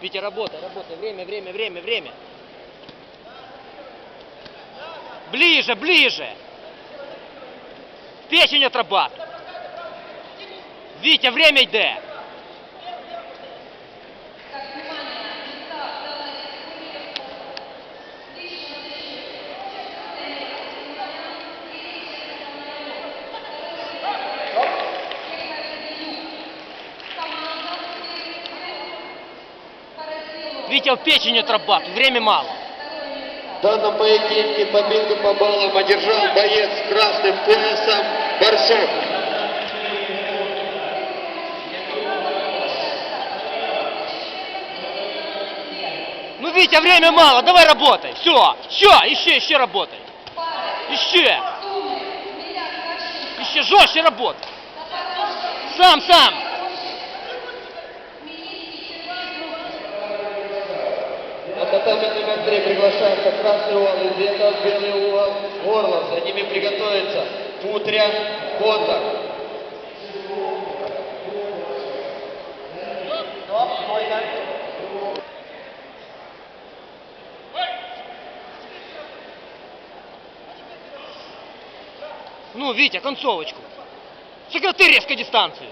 Витя, работай, работай. Время, время, время, время. Ближе, ближе. Печень отрабатывай. Витя, время йде. Витя, в печень отрабатывай. Время мало. В данном поединке победу по баллам одержал боец с красным поясом Барсук. Ну, Витя, время мало, давай работай. Все, еще, еще, еще работай. Еще. Еще жестче работай. Сам, сам. На татами номер три приглашается красный угол Изветов, белый угол Горлов. За ними приготовится Путря, Кота. Ну, Витя, концовочку. Сократи резко дистанцию.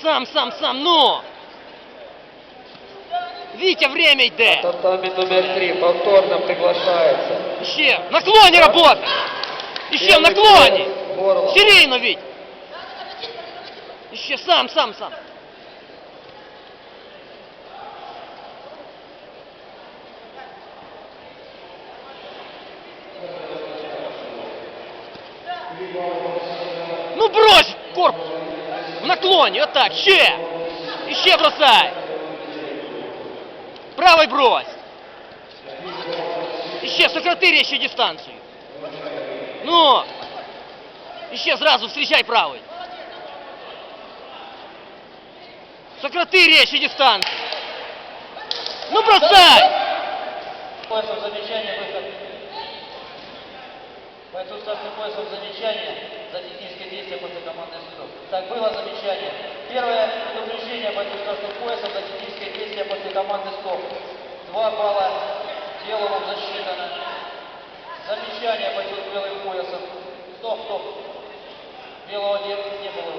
Сам, сам, сам, ну. Витя, время йде. татами номер три повторно приглашается. Еще. В наклоне работай. Еще в наклоне. Серийно, Вить. Еще сам, сам, сам. Ну брось корпус. В наклоне, вот так, ще. Еще бросай. Правой брось. Еще сократи резче дистанцию. Ну. Еще сразу встречай правой. Сократи резче дистанцию. Ну бросай. Поясом замечание, выход. Бойцу старшим поясом замечание за технические действия после командных судов. Так, было замечание. Первое предупреждение бойцу старшим поясом за технические действия после команды стоп. Два балла Белому засчитано. Замечание с белым поясом. Стоп, стоп. Белого не, не было.